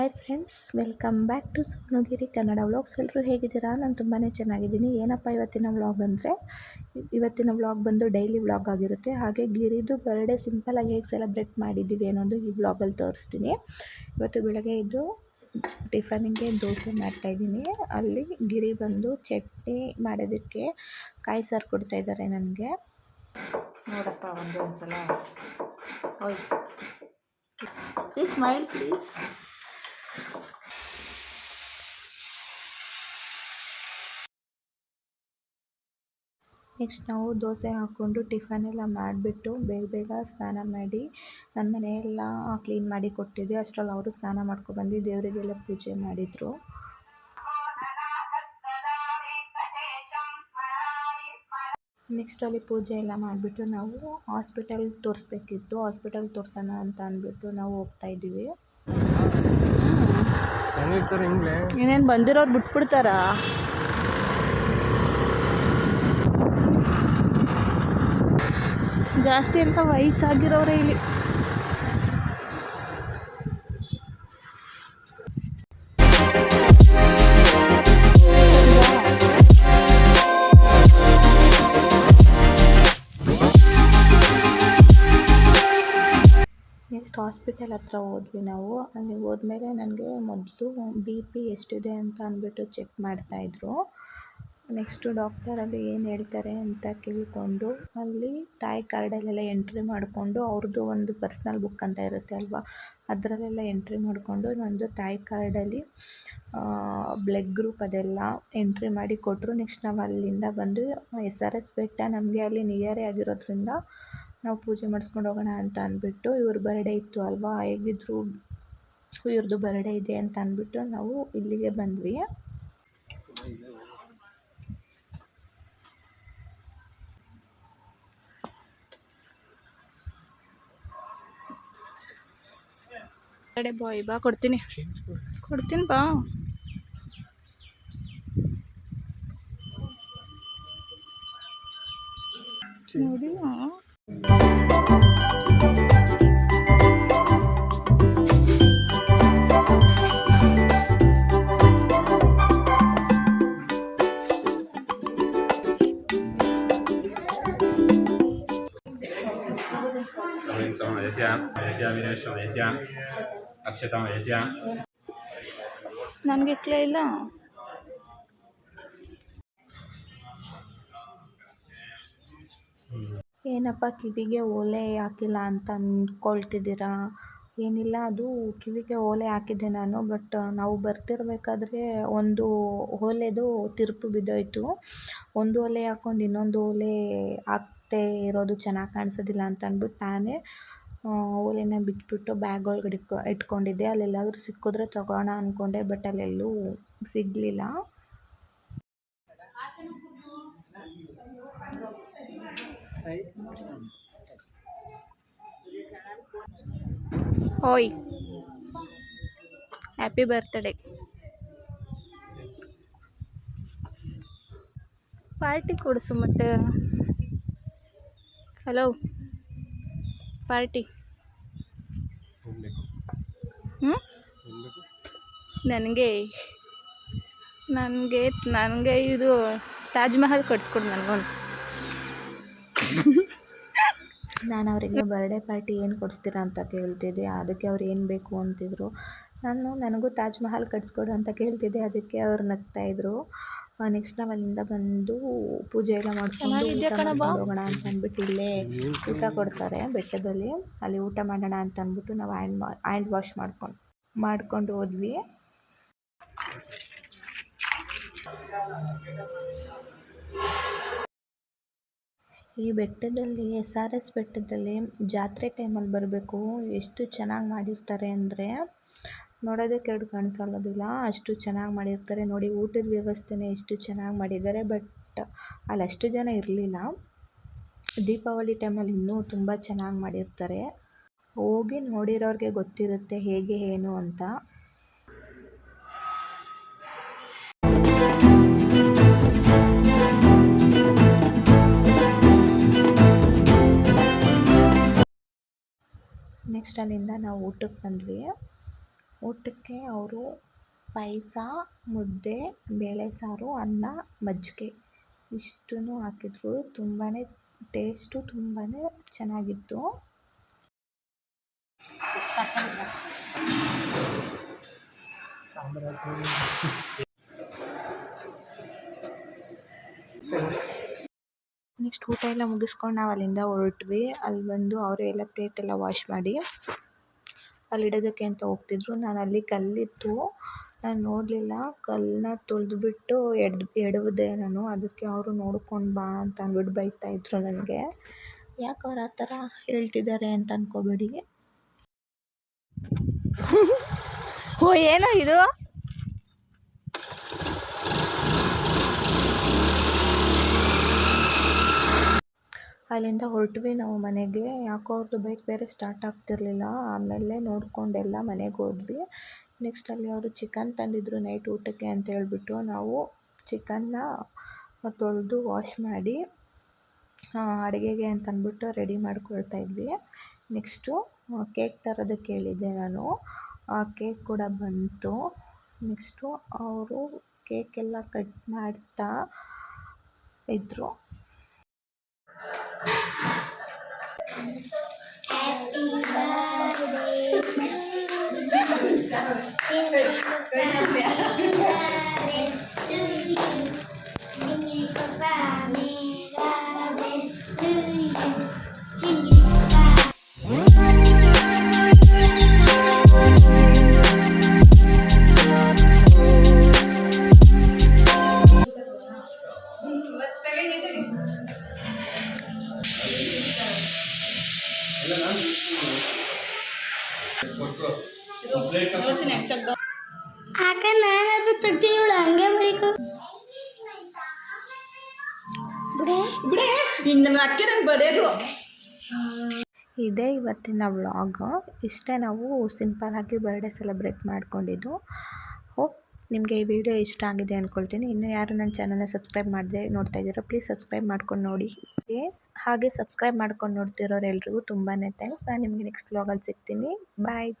Hi friends welcome back to Sonagiri Kannada vlogs ಎಲ್ಲರೂ ಹೇಗಿದ್ದೀರಾ? ನಾನು ತುಂಬಾ ಚೆನ್ನಾಗಿದ್ದೀನಿ. ಏನಪ್ಪ ಇವತ್ತಿನ ವ್ಲಾಗ್ ಅಂದರೆ? ಇವತ್ತಿನ ವ್ಲಾಗ್ ಬಂದು ಡೈಲಿ ವ್ಲಾಗ್ ಆಗಿರುತ್ತೆ. ಹಾಗೆ ಗಿರಿದು ಬರ್ಡೇ ಸಿಂಪಲಾಗಿ ಹೇಗೆ ಸೆಲೆಬ್ರೇಟ್ ಮಾಡಿದ್ದೀವಿ ಅನ್ನೋದು ಈ ವ್ಲಾಗಲ್ಲಿ ತೋರಿಸ್ತೀನಿ. ಇವತ್ತು ಬೆಳಗ್ಗೆ ಇದ್ದು ಟಿಫನಿಗೆ ದೋಸೆ ಮಾಡ್ತಾಯಿದ್ದೀನಿ ಅಲ್ಲಿ ಗಿರಿ ಬಂದು ಚಟ್ನಿ ಮಾಡೋದಕ್ಕೆ ಕಾಯಿ ಸಾರು ಕೊಡ್ತಾಯಿದ್ದಾರೆ ನನಗೆ. ನೋಡಪ್ಪ ಒಂದು ಒಂದ್ಸಲ ಓಯ್. ಪ್ಲೀಸ್ ಸ್ಮೈಲ್ ಪ್ಲೀಸ್ ನೆಕ್ಸ್ಟ್ ನಾವು ದೋಸೆ ಹಾಕ್ಕೊಂಡು ಟಿಫನ್ ಎಲ್ಲ ಮಾಡಿಬಿಟ್ಟು ಬೇಗ ಬೇಗ ಸ್ನಾನ ಮಾಡಿ ನನ್ನ ಮನೆಯೆಲ್ಲ ಕ್ಲೀನ್ ಮಾಡಿ ಕೊಟ್ಟಿದ್ದೆ ಅಷ್ಟರಲ್ಲಿ ಅವರು ಸ್ನಾನ ಮಾಡ್ಕೊಬಂದು ದೇವರಿಗೆಲ್ಲ ಪೂಜೆ ಮಾಡಿದರು. ನೆಕ್ಸ್ಟ್ ಅಲ್ಲಿ ಪೂಜೆ ಎಲ್ಲ ಮಾಡಿಬಿಟ್ಟು ನಾವು ಹಾಸ್ಪಿಟಲ್ ತೋರಿಸ್ಬೇಕಿತ್ತು. ಹಾಸ್ಪಿಟಲ್ ತೋರಿಸೋಣ ಅಂತ ಅಂದ್ಬಿಟ್ಟು ನಾವು ಹೋಗ್ತಾ ಇದ್ದೀವಿ. ಇನ್ನೇನು ಬಂದಿರೋರು ಬಿಟ್ಬಿಡ್ತಾರಾ? ಜಾಸ್ತಿ ಅಂತ ವಯಸ್ಸಾಗಿರೋರೇ ಇಲ್ಲಿ. ಹಾಸ್ಪಿಟಲ್ ಹತ್ರ ಹೋದ್ವಿ ನಾವು. ಅಲ್ಲಿ ಹೋದ್ಮೇಲೆ ನನಗೆ ಮೊದಲು ಬಿ ಪಿ ಎಷ್ಟಿದೆ ಅಂತ ಅಂದ್ಬಿಟ್ಟು ಚೆಕ್ ಮಾಡ್ತಾಯಿದ್ರು ನೆಕ್ಸ್ಟು ಡಾಕ್ಟರಲ್ಲಿ ಏನು ಹೇಳ್ತಾರೆ ಅಂತ ಕೇಳಿಕೊಂಡು ಅಲ್ಲಿ ತಾಯಿ ಕಾರ್ಡಲ್ಲೆಲ್ಲ ಎಂಟ್ರಿ ಮಾಡಿಕೊಂಡು ಅವ್ರದ್ದು ಒಂದು ಪರ್ಸ್ನಲ್ ಬುಕ್ ಅಂತ ಇರುತ್ತೆ ಅಲ್ವಾ? ಅದರಲ್ಲೆಲ್ಲ ಎಂಟ್ರಿ ಮಾಡಿಕೊಂಡು ನಂದು ತಾಯಿ ಕಾರ್ಡಲ್ಲಿ ಬ್ಲಡ್ ಗ್ರೂಪ್ ಅದೆಲ್ಲ ಎಂಟ್ರಿ ಮಾಡಿ ಕೊಟ್ಟರು ನೆಕ್ಸ್ಟ್ ನಾವು ಅಲ್ಲಿಂದ ಬಂದು ಎಸ್ ಆರ್ ಎಸ್ ಬೆಟ್ಟ ನಮಗೆ ಅಲ್ಲಿ ನಿಯರೇ ಆಗಿರೋದ್ರಿಂದ ನಾವು ಪೂಜೆ ಮಾಡಿಸ್ಕೊಂಡು ಹೋಗೋಣ ಅಂತ ಅಂದ್ಬಿಟ್ಟು ಇವ್ರ ಬರ್ಡೇ ಇತ್ತು ಅಲ್ವಾ? ಹೇಗಿದ್ರು ಇವ್ರದ್ದು ಬರ್ಡೇ ಇದೆ ಅಂತ ಅಂದ್ಬಿಟ್ಟು ನಾವು ಇಲ್ಲಿಗೆ ಬಂದ್ವಿ. ಕಡೆ ಬಾಯ್ ಬಾ ಕೊಡ್ತೀನಿ ಕೊಡ್ತೀನಿ ಬಾ ನೋಡಿ Malaysia, Malaysia, Malaysia, Malaysia. Akshata ನನಗೆ ಇಕ್ಲೇ ಇಲ್ಲ. ಏನಪ್ಪ ಕಿವಿಗೆ ಓಲೆ ಹಾಕಿಲ್ಲ ಅಂತ ಅಂದ್ಕೊಳ್ತಿದ್ದೀರಾ ಏನಿಲ್ಲ ಅದು ಕಿವಿಗೆ ಓಲೆ ಹಾಕಿದ್ದೆ ನಾನು ಬಟ್ ನಾವು ಬರ್ತಿರ್ಬೇಕಾದ್ರೆ ಒಂದು ಓಲೆದು ತಿರುಪು ಬಿದ್ದೋಯ್ತು. ಒಂದು ಓಲೆ ಹಾಕ್ಕೊಂಡು ಇನ್ನೊಂದು ಓಲೆ ಹಾಕ್ತೇ ಇರೋದು ಚೆನ್ನಾಗಿ ಕಾಣಿಸೋದಿಲ್ಲ ಅಂತ ಅಂದ್ಬಿಟ್ಟು ನಾನೇ ಓಲೆನ ಬಿಟ್ಬಿಟ್ಟು ಬ್ಯಾಗ್ ಒಳಗಡೆ ಇಟ್ಕೊ, ಇಟ್ಕೊಂಡಿದ್ದೆ. ಅಲ್ಲೆಲ್ಲಾದರೂ ಸಿಕ್ಕಿದ್ರೆ ತಗೋಣ ಅಂದ್ಕೊಂಡೆ ಬಟ್ ಅಲ್ಲೆಲ್ಲೂ ಸಿಗಲಿಲ್ಲ. ಓಯ್ ಹ್ಯಾಪಿ ಬರ್ತ್ಡೇ ಪಾರ್ಟಿ ಕೊಡಿಸು ಮತ್ತೆ ಹಲೋ ಪಾರ್ಟಿ. ಹ್ಞೂ ನನಗೆ ನನಗೆ ನನಗೆ ಇದು ತಾಜ್ ಮಹಲ್ ಕಟ್ಸ್ಕೊಡು ನನಗೊಂದು. ನಾನು ಅವರಿಗೆ ಬರ್ಡೇ ಪಾರ್ಟಿ ಏನು ಕೊಡಿಸ್ತೀರಾ ಅಂತ ಕೇಳ್ತಿದ್ದೆ. ಅದಕ್ಕೆ ಅವ್ರು ಏನು ಬೇಕು ಅಂತಿದ್ರು. ನಾನು ನನಗೂ ತಾಜ್ ಮಹಲ್ ಕಟ್ಸ್ಕೊಡು ಅಂತ ಕೇಳ್ತಿದ್ದೆ. ಅದಕ್ಕೆ ಅವ್ರು ನಗ್ತಾಯಿದ್ರು ನೆಕ್ಸ್ಟ್ ನಾವು ಅಲ್ಲಿಂದ ಬಂದು ಪೂಜೆ ಎಲ್ಲ ಮಾಡಿಸ್ಕೊಂಡು ಊಟ ಮಾಡ್ಕೊಂಡು ಹೋಗೋಣ ಅಂತ ಅಂದ್ಬಿಟ್ಟು ಇಲ್ಲೇ ಊಟ ಕೊಡ್ತಾರೆ ಬೆಟ್ಟದಲ್ಲಿ. ಅಲ್ಲಿ ಊಟ ಮಾಡೋಣ ಅಂತ ಅಂದ್ಬಿಟ್ಟು ನಾವು ಹ್ಯಾಂಡ್ ಮಾ ಹ್ಯಾಂಡ್ ವಾಶ್ ಮಾಡ್ಕೊಂಡು ಮಾಡ್ಕೊಂಡು ಹೋದ್ವಿ. ಈ ಬೆಟ್ಟದಲ್ಲಿ ಎಸ್ ಆರ್ ಎಸ್ ಬೆಟ್ಟದಲ್ಲಿ ಜಾತ್ರೆ ಟೈಮಲ್ಲಿ ಬರಬೇಕು. ಎಷ್ಟು ಚೆನ್ನಾಗಿ ಮಾಡಿರ್ತಾರೆ ಅಂದರೆ, ನೋಡೋದಕ್ಕೆ ಎರಡು ಕಾಣಿಸಲ್ಲೋದಿಲ್ಲ. ಅಷ್ಟು ಚೆನ್ನಾಗಿ ಮಾಡಿರ್ತಾರೆ. ನೋಡಿ, ಊಟದ ವ್ಯವಸ್ಥೆನೇ ಎಷ್ಟು ಚೆನ್ನಾಗಿ ಮಾಡಿದ್ದಾರೆ. ಬಟ್ ಅಲ್ಲಿ ಅಷ್ಟು ಜನ ಇರಲಿಲ್ಲ. ದೀಪಾವಳಿ ಟೈಮಲ್ಲಿ ಇನ್ನೂ ತುಂಬ ಚೆನ್ನಾಗಿ ಮಾಡಿರ್ತಾರೆ. ಹೋಗಿ ನೋಡಿರೋರಿಗೆ ಗೊತ್ತಿರುತ್ತೆ ಹೇಗೆ, ಏನು ಅಂತ. ನೆಕ್ಸ್ಟ್ ಅಲ್ಲಿಂದ ನಾವು ಊಟಕ್ಕೆ ಬಂದ್ವಿ. ಊಟಕ್ಕೆ ಅವರು ಪಾಯಸ ಮುದ್ದೆ ಬೇಳೆ ಸಾರು ಅನ್ನ ಮಜ್ಜಿಗೆ ಇಷ್ಟೂ ಹಾಕಿದ್ರು. ತುಂಬಾ ಟೇಸ್ಟು ತುಂಬಾ ಚೆನ್ನಾಗಿತ್ತು. ನೆಕ್ಸ್ಟ್ ಊಟ ಎಲ್ಲ ಮುಗಿಸ್ಕೊಂಡು ನಾವು ಅಲ್ಲಿಂದ ಹೊರಟ್ವಿ. ಅಲ್ಲಿ ಬಂದು ಅವರು ಎಲ್ಲ ಪ್ಲೇಟ್ ಎಲ್ಲ ವಾಶ್ ಮಾಡಿ ಅಲ್ಲಿ ಇಡೋದಕ್ಕೆ ಅಂತ ಹೋಗ್ತಿದ್ರು. ನಾನು ಅಲ್ಲಿ ಕಲ್ಲಿತ್ತು. ನಾನು ನೋಡಲಿಲ್ಲ. ಕಲ್ಲನ್ನ ತುಳಿದ್ಬಿಟ್ಟು ಎಡ್ದು, ಎಡವಿದೆ ನಾನು. ಅದಕ್ಕೆ ಅವರು ನೋಡ್ಕೊಂಡು ಬಾ ಅಂತ ಅಂದ್ಬಿಟ್ಟು ಬೈತಾ ಇದ್ರು ನನಗೆ. ಯಾಕೆ ಅವ್ರು ಆ ಥರ ಹೇಳ್ತಿದ್ದಾರೆ ಅಂತ ಅನ್ಕೋಬೇಡಿ. ಓ, ಏನೋ ಇದು? ಅಲ್ಲಿಂದ ಹೊರಟ್ವಿ ನಾವು ಮನೆಗೆ. ಯಾಕೋ ಅವ್ರದ್ದು ಬೈಕ್ ಬೇರೆ ಸ್ಟಾರ್ಟ್ ಆಗ್ತಿರಲಿಲ್ಲ. ಆಮೇಲೆ ನೋಡಿಕೊಂಡೆಲ್ಲ ಮನೆಗೆ ಹೋದ್ವಿ. ನೆಕ್ಸ್ಟ್ ಅಲ್ಲಿ ಅವರು ಚಿಕನ್ ತಂದಿದ್ದರು ನೈಟ್ ಊಟಕ್ಕೆ ಅಂತ ಹೇಳಿಬಿಟ್ಟು ನಾವು ಚಿಕನ್ನ ತೊಳೆದು ವಾಶ್ ಮಾಡಿ ಅಡುಗೆಗೆ ಅಂತ ಅಂದ್ಬಿಟ್ಟು ರೆಡಿ ಮಾಡ್ಕೊಳ್ತಾ ಇದ್ವಿ. ನೆಕ್ಸ್ಟು ಕೇಕ್ ತರೋದಕ್ಕೆ ಹೇಳಿದ್ದೆ ನಾನು. ಆ ಕೇಕ್ ಕೂಡ ಬಂತು. ನೆಕ್ಸ್ಟು ಅವರು ಕೇಕೆಲ್ಲ ಕಟ್ ಮಾಡ್ತಾ ಇದ್ದರು Happy birthday. ಆಕ ನಾನದು ಹಂಗೆ ಇದೇ ಇವತ್ತಿನ ವ್ಲಾಗ್. ಇಷ್ಟೇ ನಾವು ಸಿಂಪಲ್ ಆಗಿ ಬರ್ಡೇ ಸೆಲೆಬ್ರೇಟ್ ಮಾಡ್ಕೊಂಡಿದ್ದು. ಹೋಪ್ ನಿಮಗೆ ಈ ವಿಡಿಯೋ ಇಷ್ಟ ಆಗಿದೆ ಅಂದ್ಕೊಳ್ತೀನಿ ಇನ್ನು ಯಾರು ನನ್ನ ಚಾನಲ್ನ ಸಬ್ಸ್ಕ್ರೈಬ್ ಮಾಡಿದೆ ನೋಡ್ತಾ ಇದ್ದೀರೋ ಪ್ಲೀಸ್ ಸಬ್ಸ್ಕ್ರೈಬ್ ಮಾಡ್ಕೊಂಡು ನೋಡಿ. ಹಾಗೆ ಸಬ್ಸ್ಕ್ರೈಬ್ ಮಾಡ್ಕೊಂಡು ನೋಡ್ತಿರೋರು ಎಲ್ರಿಗೂ ತುಂಬಾ ಥ್ಯಾಂಕ್ಸ್ ನಾನು ನಿಮಗೆ ನೆಕ್ಸ್ಟ್ ವ್ಲಾಗಲ್ಲಿ ಸಿಗ್ತೀನಿ. ಬಾಯ್